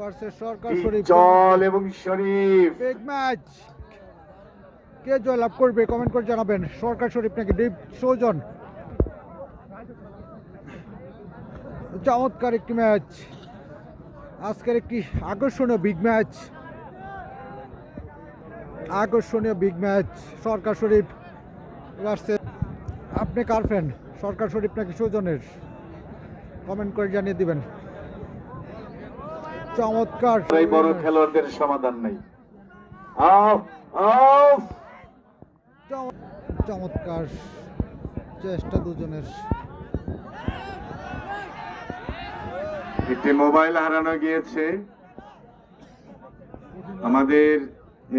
Versus সরকার শরীফ জল এবং শরীফ big match কে জয়লাভ করবে? কমেন্ট করে জানাবেন। সরকার শরীফ নাকি? দীপ সৌজন চমৎকার একটি ম্যাচ আজকের একটি আকর্ষণীয় বিগ ম্যাচ আকর্ষণীয় big match Sarkar Sharif versus আপনি কার ফ্যান সরকার শরীফ নাকি সৌজনের কমেন্ট করে জানিয়ে দিবেন। চমৎকার। এই বড় খেলোয়াড়দের সমাধান নাই। চমৎকার চেষ্টা দুজনের। একটি মোবাইল হারানো গিয়েছে। আমাদের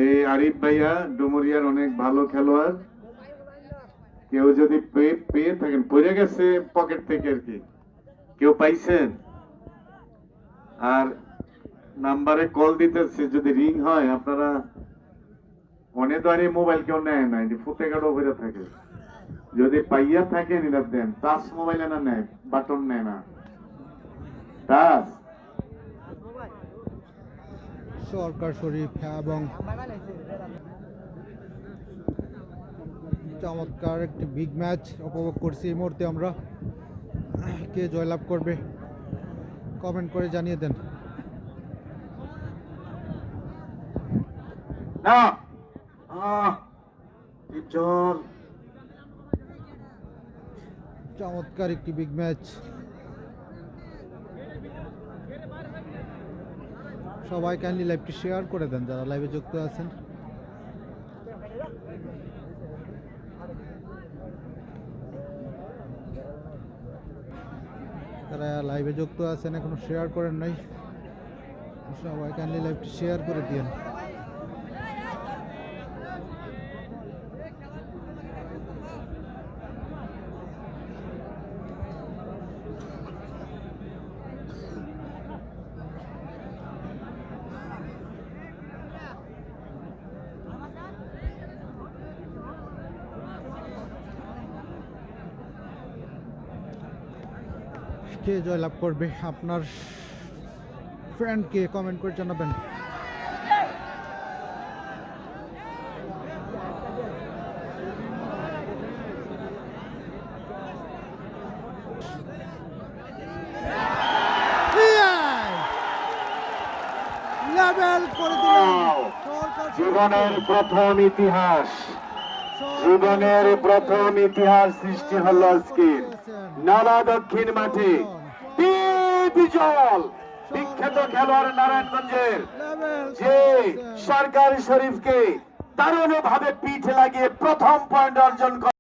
এই আরিফ ভাইয়া ডুমুরিয়ার অনেক ভালো খেলোয়াড়। কেউ যদি পেয়ে পেয়ে থাকেন পড়ে গেছে পকেট থেকে আর কি। কেউ পাইছেন? আর নাম্বারে কল দিতেছে, যদি রিং হয়, আপনারা অনেক দ্বারে মোবাইল কেউ নেয় না এটি ফুটে গাড়ো হয়ে থাকে। যদি পাইয়া থাকেন এটা দেন। টাচ মোবাইল না নেয় বাটন নেয় না। টাচ। সরকার শরীফ এবং চমৎকার একটি বিগ ম্যাচ উপভোগ করছি এই মুহূর্তে আমরা। কে জয়লাভ করবে? কমেন্ট করে জানিয়ে দেন। না। চমৎকার একটি বিগ ম্যাচ সবাই কাইন্ডলি লাইভটি শেয়ার করে দেন, যারা লাইভে যুক্ত আছেন। যারা লাইভে যুক্ত আছেন, এখনও শেয়ার করেন নাই। সবাই কাইন্ডলি লাইভটি শেয়ার করে দিন কে জয়লাভ করবে? আপনার ফ্রেন্ডকে কমেন্ট করে জানাবেন। জীবনের প্রথম ইতিহাস। জীবনের প্রথম ইতিহাস সৃষ্টি হলো আজকে। নালা দক্ষিণ মাঠে। বিজল বিখ্যাত খেলোয়াড় নারায়ণগঞ্জের। যে সরকারি শরীফকে দারুণ ভাবে পিঠ লাগিয়ে প্রথম পয়েন্ট অর্জন করে